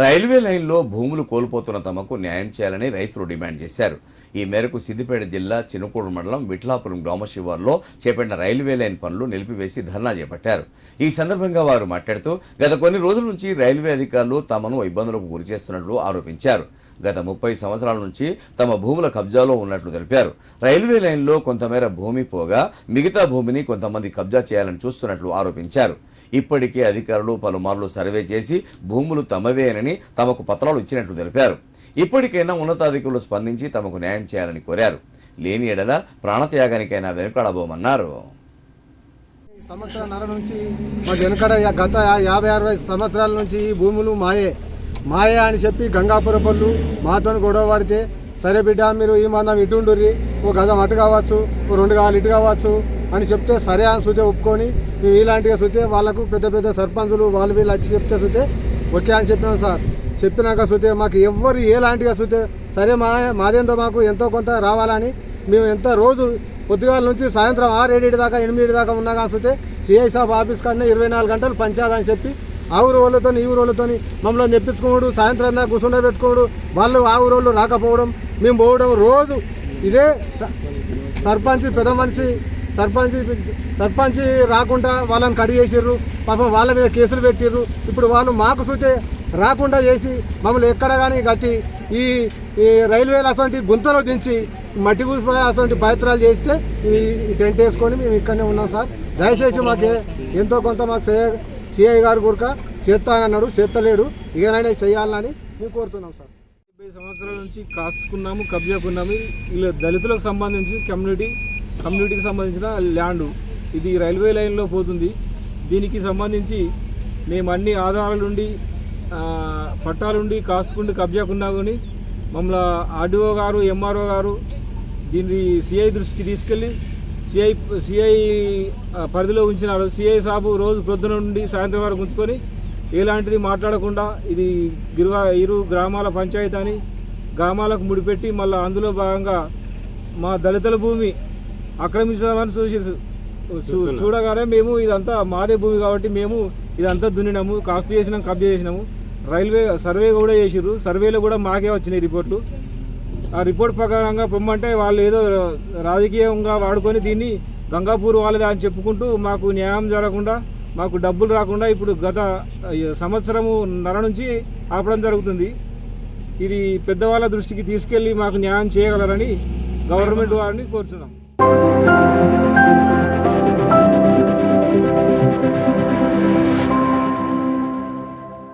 Railway లైన్లో భూములు కోల్పోతున్న తమకు న్యాయం చేయాలని రైతులు డిమాండ్ చేశారు. ఈ మేరకు సిద్దిపేట జిల్లా చినుకూడు మండలం విట్లాపురం గ్రామ శివార్లో చేపట్టిన రైల్వే లైన్ పనులు నిలిపివేసి ధర్నా చేపట్టారు. ఈ సందర్భంగా వారు మాట్లాడుతూ గత కొన్ని రోజుల నుంచి రైల్వే అధికారులు తమను ఇబ్బందులకు గురిచేస్తున్నట్లు ఆరోపించారు. గత ముప్పై సంవత్సరాల నుంచి తమ భూముల కబ్జాలో ఉన్నట్లు తెలిపారు. రైల్వే లైన్లో కొంతమేర భూమి పోగా మిగతా భూమిని కొంతమంది కబ్జా చేయాలని చూస్తున్నట్లు ఆరోపించారు. ఇప్పటికే అధికారులు పలుమార్లు సర్వే చేసి భూములు తమవేనని తమకు పత్రాలు ఇచ్చినట్లు తెలిపారు. ఇప్పటికైనా ఉన్నతాధికారులు స్పందించి తమకు న్యాయం చేయాలని కోరారు. లేని ఎడల ప్రాణత్యాగానికైనా వెనుకడబోమన్నారు. సంవత్సరాల నుంచి మా వెనకడ గత యాభై అరవై సంవత్సరాల నుంచి ఈ భూములు మాయే. మాయే అని చెప్పి గంగాపుర పళ్ళు మాతో గొడవ పడితే సరే బిడ్డ మీరు ఈ మందం ఇటు ఉండుర్రి. ఓ గజం అటు కావచ్చు ఓ రెండు కావాలి ఇటు కావచ్చు అని చెప్తే సరే అని చూతే ఒప్పుకొని మేము ఇలాంటిగా చూతే వాళ్ళకు పెద్ద పెద్ద సర్పంచులు వాళ్ళు వీళ్ళు వచ్చి చెప్తే చూతే ఓకే అని చెప్పినాం సార్. చెప్పినాక చూతే మాకు ఎవ్వరు ఎలాంటిగా చూతే సరే మా మాదేంతో మాకు ఎంతో కొంత రావాలని మేము ఎంత రోజు పొద్దుగాల నుంచి సాయంత్రం ఆరు ఏడు దాకా ఎనిమిది దాకా ఉన్నా చూస్తే సిఐ సాబ్ ఆఫీస్ కాడనే ఇరవై నాలుగు గంటలు పంచాదా అని చెప్పి ఆ ఊరు వాళ్ళతో ఈ ఊరు వాళ్ళతో మమ్మల్ని తెప్పించుకోడు సాయంత్రం దాకా కూర్చుండ పెట్టుకోడు వాళ్ళు ఆ ఊరు వాళ్ళు రాకపోవడం మేము పోవడం రోజు ఇదే సర్పంచ్ పెద్ద మనిషి సర్పంచ్ సర్పంచ్ రాకుండా వాళ్ళని కడి చేసిర్రు పాపం వాళ్ళ మీద కేసులు పెట్టిర్రు. ఇప్పుడు వాళ్ళు మాకు చూస్తే రాకుండా చేసి మమ్మల్ని ఎక్కడ కానీ గతి ఈ ఈ రైల్వేలు అటువంటి గుంతలో దించి మట్టి గుడిపోయి అటువంటి పవిత్రాలు చేస్తే ఈ టెంట్ వేసుకొని మేము ఇక్కడనే ఉన్నాం సార్. దయచేసి మాకు ఎంతో కొంత మాకు సిఐ గారు కూడా చేస్తానన్నాడు చేస్తలేడు. ఇకనైనా చేయాలని మేము కోరుతున్నాం సార్. డెబ్బై సంవత్సరాల నుంచి కాస్తుకున్నాము కబ్జాకున్నాము వీళ్ళు దళితులకు సంబంధించి కమ్యూనిటీ కమ్యూనిటీకి సంబంధించిన ల్యాండ్. ఇది రైల్వే లైన్లో పోతుంది. దీనికి సంబంధించి మేము అన్ని ఆధారాలుండి ఆ, పట్టాలుండి కాస్తుకుండి కబ్జాకున్నా కానీ మమ్మల్ని ఆర్డీఓ గారు ఎంఆర్ఓ గారు దీన్ని సిఐ దృష్టికి తీసుకెళ్ళి సిఐ సిఐ పరిధిలో ఉంచినారు. సిఐ సాబు రోజు ప్రొద్దున నుండి సాయంత్రం వరకు ఉంచుకొని ఎలాంటిది మాట్లాడకుండా ఇది గిరువా ఇరు గ్రామాల పంచాయతీ అని గ్రామాలకు ముడిపెట్టి మళ్ళీ అందులో భాగంగా మా దళితుల భూమి ఆక్రమించామని చూసి చూడగానే మేము ఇదంతా మాదే భూమి కాబట్టి మేము ఇదంతా దున్నినాము కాస్తు చేసినాం కబ్జా చేసినాము. రైల్వే సర్వే కూడా చేసిర్రు. సర్వేలో కూడా మాకే వచ్చినాయి రిపోర్ట్లు. ఆ రిపోర్ట్ ప్రకారంగా పొమ్మంటే వాళ్ళు ఏదో రాజకీయంగా వాడుకొని దీన్ని గంగాపూర్ వాళ్ళది అని చెప్పుకుంటూ మాకు న్యాయం జరగకుండా మాకు డబ్బులు రాకుండా ఇప్పుడు గత సంవత్సరము నర నుంచి ఆపడం జరుగుతుంది. ఇది పెద్దవాళ్ళ దృష్టికి తీసుకెళ్ళి మాకు న్యాయం చేయగలరని గవర్నమెంట్ వారిని Thank you.